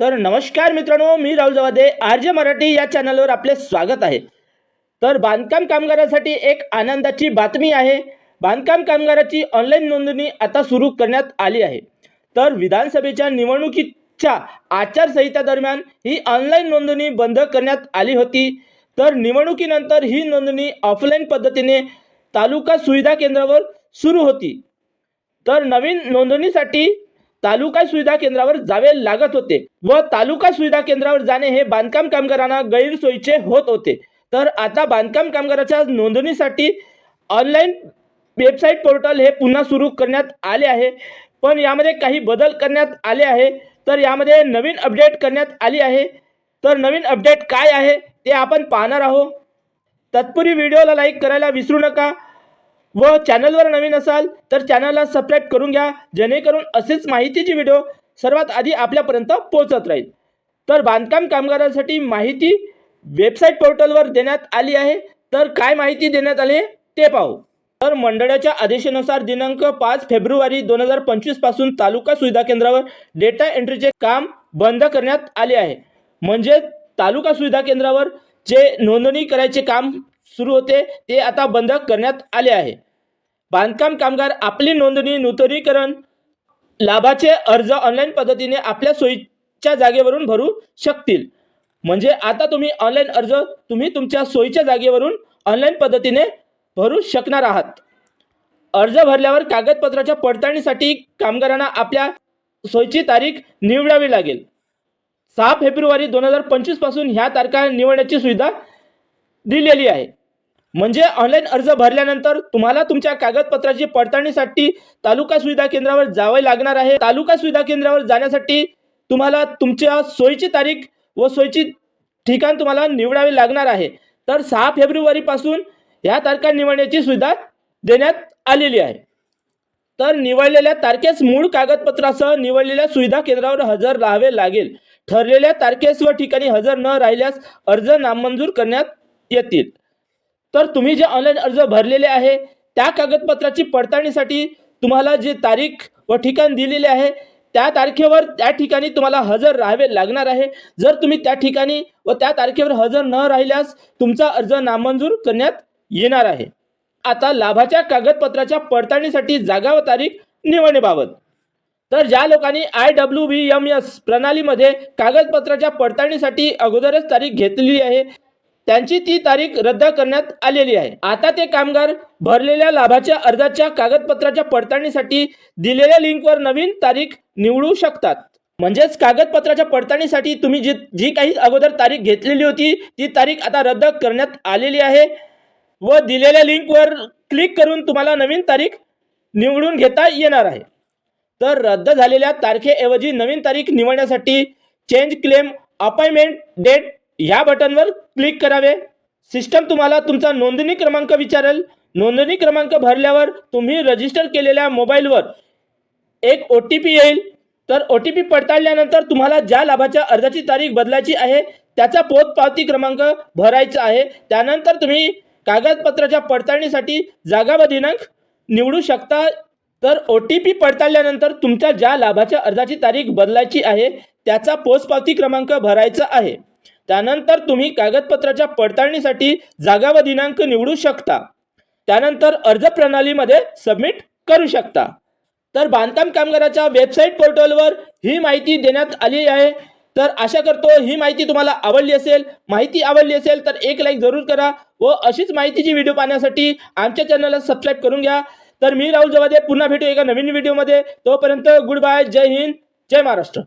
तर नमस्कार मित्रांनो मी राहुल जवादे आर जे मराठी या चॅनलवर आपले स्वागत आहे. तर बांधकाम कामगारासाठी एक आनंदाची बातमी आहे. बांधकाम कामगाराची ऑनलाईन नोंदणी आता सुरू करण्यात आली आहे. तर विधानसभेच्या निवडणुकीच्या आचारसंहिता ही ऑनलाईन नोंदणी बंद करण्यात आली होती. तर निवडणुकीनंतर ही नोंदणी ऑफलाईन पद्धतीने तालुका सुविधा केंद्रावर सुरू होती. तर नवीन नोंदणीसाठी तालुका सुविधा केंद्रावर जावे लागत होते व तालुका सुविधा केंद्रावर जाणे हे बांधकाम कामगारांना गैरसोयीचे होत होते. तर आता बांधकाम कामगाराच्या नोंदणीसाठी ऑनलाईन वेबसाईट पोर्टल हे पुन्हा सुरू करण्यात आले आहे. पण यामध्ये काही बदल करण्यात आले आहे. तर यामध्ये नवीन अपडेट करण्यात आली आहे. तर नवीन अपडेट काय आहे ते आपण पाहणार आहोत. तत्पूर्वी व्हिडिओला लाईक करायला विसरू नका. व चॅनलवर नवीन असाल तर चॅनलला सबस्क्राईब करून घ्या. जेणेकरून असेच माहितीचे व्हिडिओ सर्वात आधी आपल्यापर्यंत पोहोचत राहील. तर बांधकाम कामगारांसाठी माहिती वेबसाईट पोर्टलवर देण्यात आली आहे. तर काय माहिती देण्यात आली ते पाहू. तर मंडळाच्या आदेशानुसार दिनांक पाच फेब्रुवारी दोन हजार पंचवीसपासून तालुका सुविधा केंद्रावर डेटा एंट्रीचे काम बंद करण्यात आले आहे. म्हणजे तालुका सुविधा केंद्रावर जे नोंदणी करायचे काम सुरू होते ते आता बंद करण्यात आले आहे. बांधकाम कामगार आपली नोंदणी नूतनीकरण लाभाचे अर्ज ऑनलाईन पद्धतीने आपल्या सोयीच्या जागेवरून भरू शकतील. म्हणजे आता तुम्ही ऑनलाईन अर्ज तुम्ही तुमच्या सोयीच्या जागेवरून ऑनलाईन पद्धतीने भरू शकणार आहात. अर्ज भरल्यावर कागदपत्राच्या पडताळणीसाठी कामगारांना आपल्या सोयीची तारीख निवडावी लागेल. सहा फेब्रुवारी दोन हजार पंचवीसपासून ह्या तारखा निवडण्याची सुविधा दिलेली आहे. म्हणजे ऑनलाईन अर्ज भरल्यानंतर तुम्हाला तुमच्या कागदपत्राची पडताळणीसाठी तालुका सुविधा केंद्रावर जावे लागणार आहे. तालुका सुविधा केंद्रावर जाण्यासाठी तुम्हाला तुमच्या सोयीची तारीख व सोयीची ठिकाण तुम्हाला निवडावे लागणार आहे. तर सहा फेब्रुवारीपासून ह्या तारखा निवडण्याची सुविधा देण्यात आलेली आहे. तर निवडलेल्या तारखेस मूळ कागदपत्रासह निवडलेल्या सुविधा केंद्रावर हजर राहावे लागेल. ठरलेल्या तारखेस व ठिकाणी हजर न राहिल्यास अर्ज नामंजूर करण्यात येतील. तर तुम्ही जे ऑनलाईन अर्ज भरलेले आहे त्या कागदपत्राची पडताळणीसाठी तुम्हाला जे तारीख व ठिकाण दिलेले आहे त्या तारखेवर त्या ठिकाणी तुम्हाला हजर राहावे लागणार आहे. जर तुम्ही त्या ठिकाणी व त्या तारखेवर हजर न राहिल्यास तुमचा अर्ज नामंजूर करण्यात येणार आहे. आता लाभाच्या कागदपत्राच्या पडताळणीसाठी जागा व तारीख निवडण्याबाबत. तर ज्या लोकांनी I W B M S प्रणालीमध्ये कागदपत्राच्या पडताळणीसाठी अगोदरच तारीख घेतलेली आहे त्यांची ती तारीख रद्द करण्यात आलेली आहे. आता ते कामगार भरलेल्या लाभाच्या अर्जाच्या कागदपत्राच्या पडताळणीसाठी दिलेल्या लिंकवर नवीन तारीख निवडू शकतात. म्हणजेच कागदपत्राच्या पडताळणीसाठी तुम्ही जी जी काही अगोदर तारीख घेतलेली होती ती तारीख आता रद्द करण्यात आलेली आहे व दिलेल्या लिंकवर क्लिक करून तुम्हाला नवीन तारीख निवडून घेता येणार आहे. तर रद्द झालेल्या तारखेऐवजी नवीन तारीख निवडण्यासाठी चेंज क्लेम अपॉइंटमेंट डेट ह्या बटनवर क्लिक करावे. सिस्टम तुम्हाला तुमचा नोंदणी क्रमांक विचारेल. नोंदणी क्रमांक भरल्यावर तुम्ही रजिस्टर केलेल्या मोबाईलवर एक ओ टी पी येईल. तर ओ टी पी पडताळल्यानंतर तुम्हाला ज्या लाभाच्या अर्जाची तारीख बदलायची आहे त्याचा पोचपावती क्रमांक भरायचा आहे. त्यानंतर तुम्ही कागदपत्राच्या पडताळणीसाठी जागा व दिनांक निवडू शकता. तर ओ टी पी पडताळल्यानंतर तुमच्या ज्या लाभाच्या अर्जाची तारीख बदलायची आहे त्याचा पोचपावती क्रमांक भरायचा आहे. त्यानंतर तुम्ही कागदपत्राच्या पडताळणीसाठी जागा व दिनांक निवडू शकता. त्यानंतर अर्ज प्रणालीमध्ये सबमिट करू शकता. तर बांधकाम कामगाराच्या वेबसाईट पोर्टलवर ही माहिती देण्यात आली आहे. तर आशा करतो ही माहिती तुम्हाला आवडली असेल माहिती आवडली असेल तर एक लाईक जरूर करा व अशीच माहितीची व्हिडिओ पाहण्यासाठी आमच्या चॅनलला सबस्क्राईब करून घ्या. तर मी राहुल जवादे पुन्हा भेटू एका नवीन व्हिडिओमध्ये तोपर्यंत गुड बाय जय हिंद जय महाराष्ट्र.